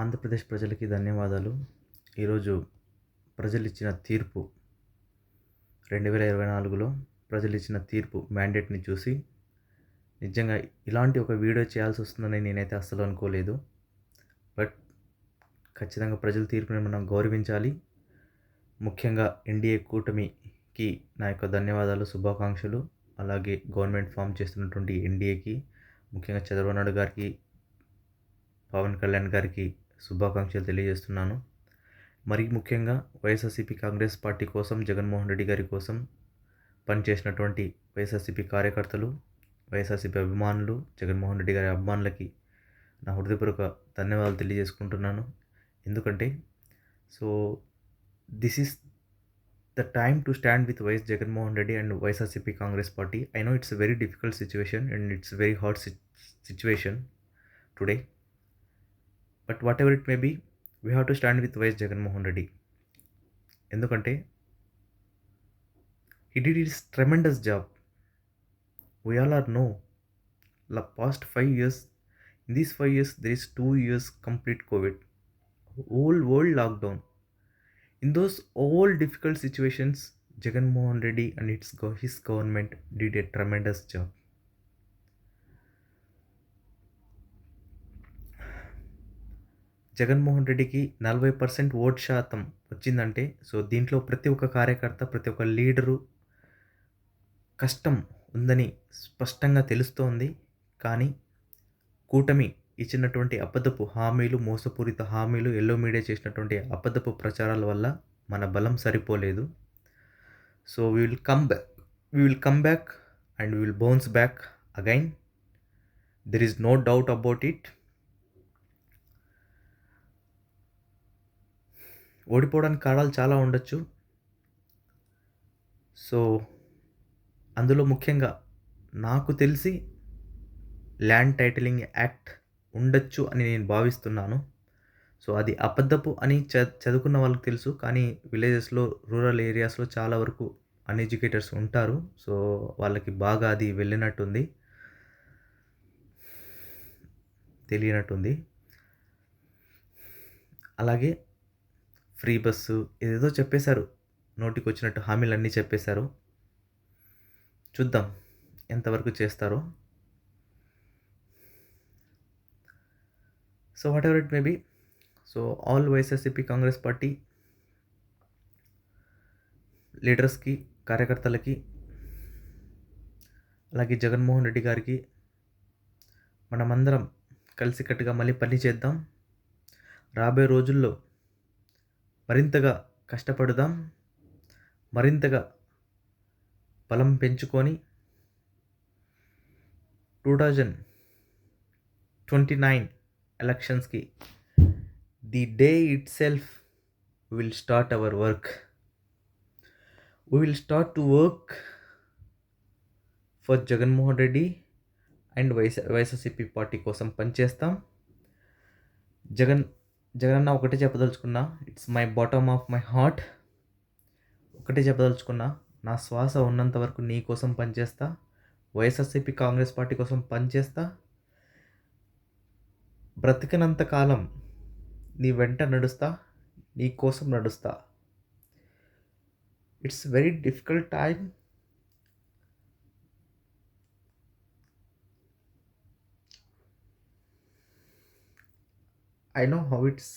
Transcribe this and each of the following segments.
ఆంధ్రప్రదేశ్ ప్రజలకి ధన్యవాదాలు ఈరోజు ప్రజలు ఇచ్చిన తీర్పు రెండు వేల ఇరవై నాలుగులో ప్రజలు ఇచ్చిన తీర్పు మ్యాండేట్ని చూసి నిజంగా ఇలాంటి ఒక వీడియో చేయాల్సి వస్తుందని నేనైతే అస్సలు అనుకోలేదు బట్ ఖచ్చితంగా ప్రజల తీర్పుని మనం గౌరవించాలి ముఖ్యంగా ఎన్డీఏ కూటమికి నా యొక్క ధన్యవాదాలు శుభాకాంక్షలు అలాగే గవర్నమెంట్ ఫామ్ చేస్తున్నటువంటి ఎన్డీఏకి ముఖ్యంగా చంద్రబాబు నాయుడు గారికి పవన్ కళ్యాణ్ గారికి శుభాకాంక్షలు తెలియజేస్తున్నాను మరి ముఖ్యంగా వైఎస్ఆర్సీపీ కాంగ్రెస్ పార్టీ కోసం జగన్మోహన్ రెడ్డి గారి కోసం పనిచేసినటువంటి వైఎస్ఆర్సీపీ కార్యకర్తలు వైఎస్ఆర్సీపీ అభిమానులు జగన్మోహన్ రెడ్డి గారి అభిమానులకి నా హృదయపూర్వక ధన్యవాదాలు తెలియజేసుకుంటున్నాను ఎందుకంటే so this is the time to stand with YS Jaganmohan Reddy and YSRCP Congress party I know it's very difficult situation and it's very hard situation today But whatever it may be, we have to stand with Vice Jagan Mohan Reddy. Endukante, he did his tremendous job. We all are know the past 5 years. In these 5 years, there is 2 years complete COVID. Whole world lockdown. In those all difficult situations, Jagan Mohan Reddy and his government did a tremendous job. Jaganmohan రెడ్డికి నలభై percent vote శాతం వచ్చిందంటే so దీంట్లో ప్రతి ఒక్క కార్యకర్త ప్రతి ఒక్క లీడరు కష్టం ఉందని స్పష్టంగా తెలుస్తోంది కానీ కూటమి ఇచ్చినటువంటి అబద్ధపు హామీలు మోసపూరిత హామీలు ఎల్లో మీడియా చేసినటువంటి అబద్ధపు ప్రచారాల వల్ల మన బలం సరిపోలేదు so we will come back we will come back and will bounce back again there is no doubt about it ఓడిపోవడానికి కారణాలు చాలా ఉండొచ్చు సో అందులో ముఖ్యంగా నాకు తెలిసి ల్యాండ్ టైటిలింగ్ యాక్ట్ ఉండొచ్చు అని నేను భావిస్తున్నాను సో అది అబద్ధపు అని చ చదువుకున్న వాళ్ళకి తెలుసు కానీ విలేజెస్లో రూరల్ ఏరియాస్లో చాలా వరకు అన్ఎడ్యుకేటర్స్ ఉంటారు సో వాళ్ళకి బాగా అది వెళ్ళినట్టుంది తెలియనట్టుంది అలాగే ఫ్రీ బస్సు ఏదేదో చెప్పేశారు నోటికి వచ్చినట్టు హామీలు అన్నీ చెప్పేశారు చూద్దాం ఎంతవరకు చేస్తారో so whatever it may be so all YSRCP Congress party లీడర్స్కి కార్యకర్తలకి అలాగే జగన్మోహన్ రెడ్డి గారికి మనమందరం కలిసికట్టుగా మళ్ళీ పని చేద్దాం రాబోయే రోజుల్లో మరింతగా కష్టపడదాం మరింతగా బలం పెంచుకొని టూ థౌజండ్ ట్వంటీ నైన్ ఎలక్షన్స్కి the day itself will start our work we will start to work for Jaganmohan Reddy and YS YSRCP party కోసం పనిచేస్తాం జగన్ జగనన్న ఒకటే చెప్పదలుచుకున్నా it's my bottom of my heart ఒకటే చెప్పదలుచుకున్నా నా శ్వాస ఉన్నంత వరకు నీ కోసం పనిచేస్తా వైఎస్ఆర్సీపీ కాంగ్రెస్ పార్టీ కోసం పనిచేస్తా బ్రతికినంత కాలం నీ వెంట నడుస్తా నీ కోసం నడుస్తా it's very difficult time I know how it's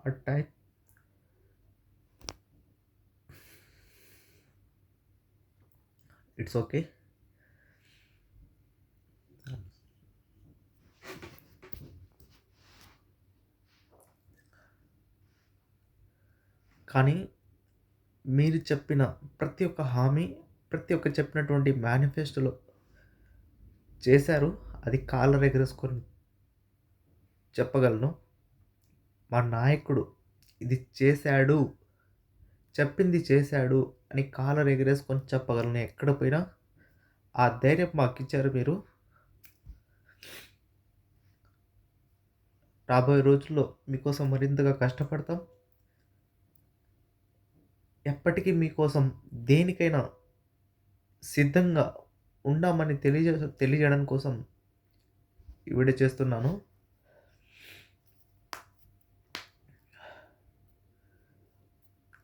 hard time. It's okay. కానీ మీరు చెప్పిన ప్రతి ఒక్క హామీ ప్రతి ఒక్క చెప్పినటువంటి మేనిఫెస్టోలో చేశారు అది కాళ్ళ ఎగరేసుకొని చెప్పగలను మా నాయకుడు ఇది చేశాడు చెప్పింది చేశాడు అని కాలర్ ఎగరేసుకొని చెప్పగలను ఎక్కడ పోయినా ఆ ధైర్యం మాకు ఇచ్చారు మీరు రాబోయే రోజుల్లో మీకోసం మరింతగా కష్టపడతాం ఎప్పటికీ మీకోసం దేనికైనా సిద్ధంగా ఉండమని తెలియజే తెలియజేయడం కోసం ఈ వీడియో చేస్తున్నాను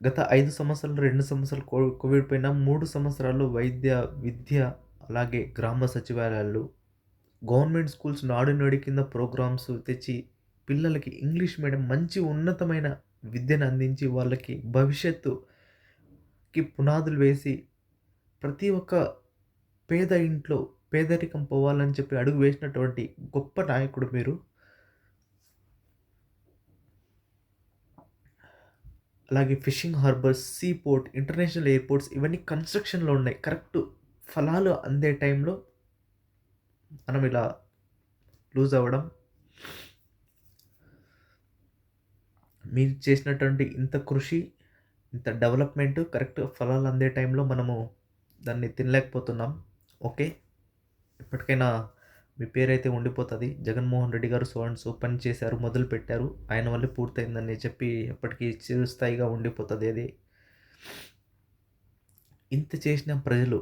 గత ఐదు సంవత్సరాలు రెండు సంవత్సరాలు కో కోవిడ్ పైన మూడు సంవత్సరాల్లో వైద్య విద్య అలాగే గ్రామ సచివాలయాలు గవర్నమెంట్ స్కూల్స్ నాడు నడి కింద ప్రోగ్రామ్స్ తెచ్చి పిల్లలకి ఇంగ్లీష్ మీడియం మంచి ఉన్నతమైన విద్యను అందించి వాళ్ళకి భవిష్యత్తుకి పునాదులు వేసి ప్రతి ఒక్క పేద ఇంట్లో పేదరికం పోవాలని చెప్పి అడుగు వేసినటువంటి గొప్ప నాయకుడు మీరు అలాగే fishing harbours sea port international airports ఇవన్నీ కన్స్ట్రక్షన్లో ఉన్నాయి కరెక్ట్ ఫలాలు అందే టైంలో మనం ఇలా లూజ్ అవ్వడం మీరు చేసినటువంటి ఇంత కృషి ఇంత డెవలప్మెంట్ కరెక్ట్ ఫలాలు అందే టైంలో మనము దాన్ని తినలేకపోతున్నాం ఓకే ఇప్పటికైనా మీ పేరైతే ఉండిపోతుంది జగన్మోహన్ రెడ్డి గారు సో అండ్ సో పని చేశారు మొదలు పెట్టారు ఆయన వల్ల పూర్తయిందని చెప్పి ఎప్పటికీ చిరుస్థాయిగా ఉండిపోతుంది అది ఇంత చేసిన ప్రజలు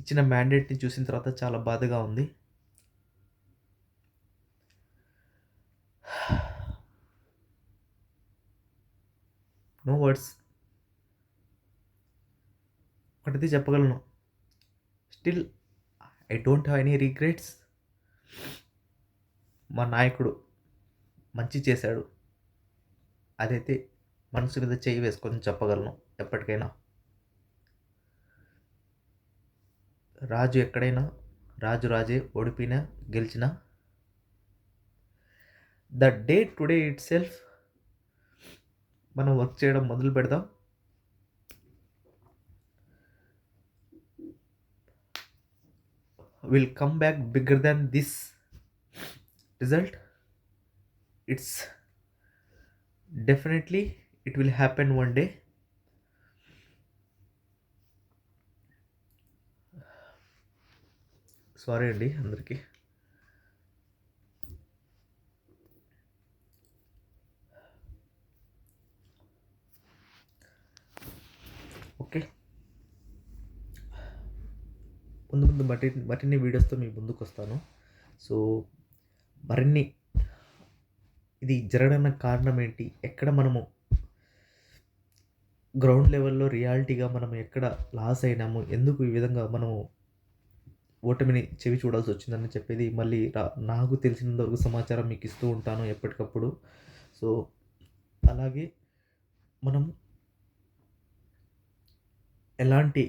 ఇచ్చిన మ్యాండేట్ని చూసిన తర్వాత చాలా బాధగా ఉంది నో వర్డ్స్ ఒకటిది చెప్పగలను still I don't have any regrets మా నాయకుడు మంచి చేశాడు అదైతే మనసు మీద చేయి వేసుకొని చెప్పగలను ఎప్పటికైనా రాజు ఎక్కడైనా రాజు రాజే ఓడిపోయినా గెలిచినా the day today itself మనం వర్క్ చేయడం మొదలు పెడదాం will come back bigger than this result it's definitely it will happen one day sorry అండి అందరికీ ముందు ముందు మరి మరిన్ని వీడియోస్తో మీ ముందుకు వస్తాను సో మరిన్ని ఇది జరగడానికి కారణం ఏంటి ఎక్కడ మనము గ్రౌండ్ లెవెల్లో రియాలిటీగా మనం ఎక్కడ లాస్ అయినాము ఎందుకు ఈ విధంగా మనము ఓటమిని చెవి చూడాల్సి వచ్చిందని చెప్పేది మళ్ళీ నాకు తెలిసినంతవరకు సమాచారం మీకు ఇస్తూ ఉంటాను ఎప్పటికప్పుడు సో అలాగే మనం ఎలాంటి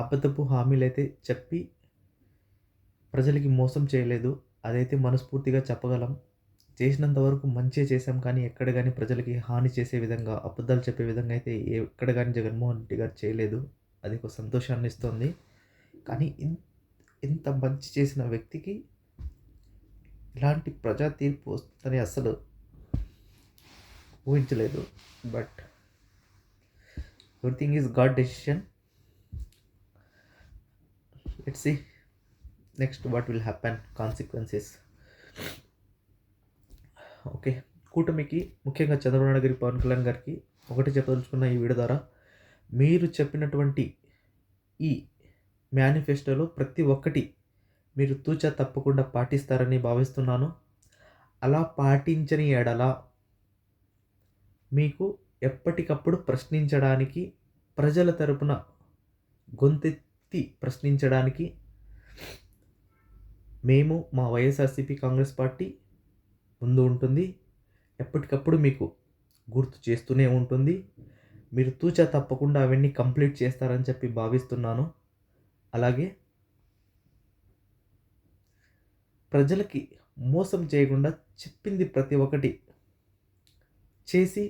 అబద్ధపు హామీలైతే చెప్పి ప్రజలకి మోసం చేయలేదు అదైతే మనస్ఫూర్తిగా చెప్పగలం చేసినంత వరకు మంచిగా చేశాం కానీ ఎక్కడ కానీ ప్రజలకి హాని చేసే విధంగా అబద్ధాలు చెప్పే విధంగా అయితే ఎక్కడ కానీ జగన్మోహన్ రెడ్డి గారు చేయలేదు అది ఒక సంతోషాన్ని ఇస్తుంది కానీ ఇంత మంచి చేసిన వ్యక్తికి ఇలాంటి ప్రజా తీర్పు వస్తుందని అసలు ఊహించలేదు but everything is god decision let's see next what will happen consequences okay కూటమికి ముఖ్యంగా చంద్రబాబు గారి పవన్ కళ్యాణ్ గారికి ఒకటి చెప్పదలుచుకున్న ఈ వీడియో ద్వారా మీరు చెప్పినటువంటి ఈ మేనిఫెస్టోలో ప్రతి ఒక్కటి మీరు తూచ తప్పకుండా పాటిస్తారని భావిస్తున్నాను అలా పాటించని ఎడల మీకు ఎప్పటికప్పుడు ప్రశ్నించడానికి ప్రజల తరపున గొంతెత్తి వ్యక్తి ప్రశ్నించడానికి మేము మా వైఎస్ఆర్సీపీ కాంగ్రెస్ పార్టీ ముందు ఉంటుంది ఎప్పటికప్పుడు మీకు గుర్తు చేస్తూనే ఉంటుంది మీరు తూచా తప్పకుండా అవన్నీ కంప్లీట్ చేస్తారని చెప్పి భావిస్తున్నాను అలాగే ప్రజలకి మోసం చేయకుండా చెప్పింది ప్రతి ఒక్కటి చేసి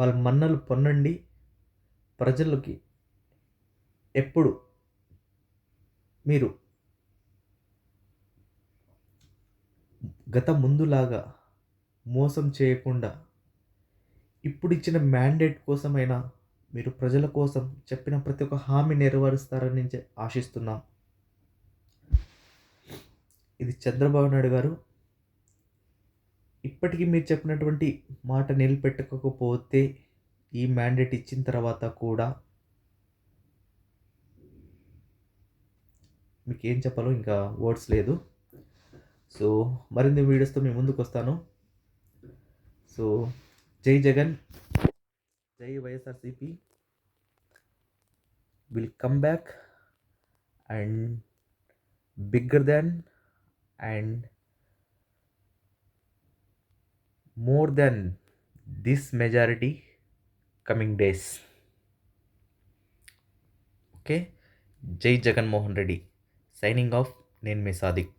వాళ్ళ మన్నలు పొన్నండి ప్రజలకి ఎప్పుడు మీరు గత ముందులాగా మోసం చేయకుండా ఇప్పుడు ఇచ్చిన మ్యాండేట్ కోసమైనా మీరు ప్రజల కోసం చెప్పిన ప్రతి ఒక్క హామీ నెరవేరుస్తారని ఆశిస్తున్నాం ఇది చంద్రబాబు నాయుడు గారు ఇప్పటికీ మీరు చెప్పినటువంటి మాట నిలబెట్టకపోతే ఈ మ్యాండేట్ ఇచ్చిన తర్వాత కూడా మీకు ఏం చెప్పాలో ఇంకా వర్డ్స్ లేదు సో మరిన్ని వీడియోస్తో మేము ముందుకు వస్తాను సో జై జగన్ జై YSRCP will come back and bigger than and more than this majority coming days okay జై జగన్మోహన్ రెడ్డి సైనింగ్ ఆఫ్ నేను మీ సాదిక్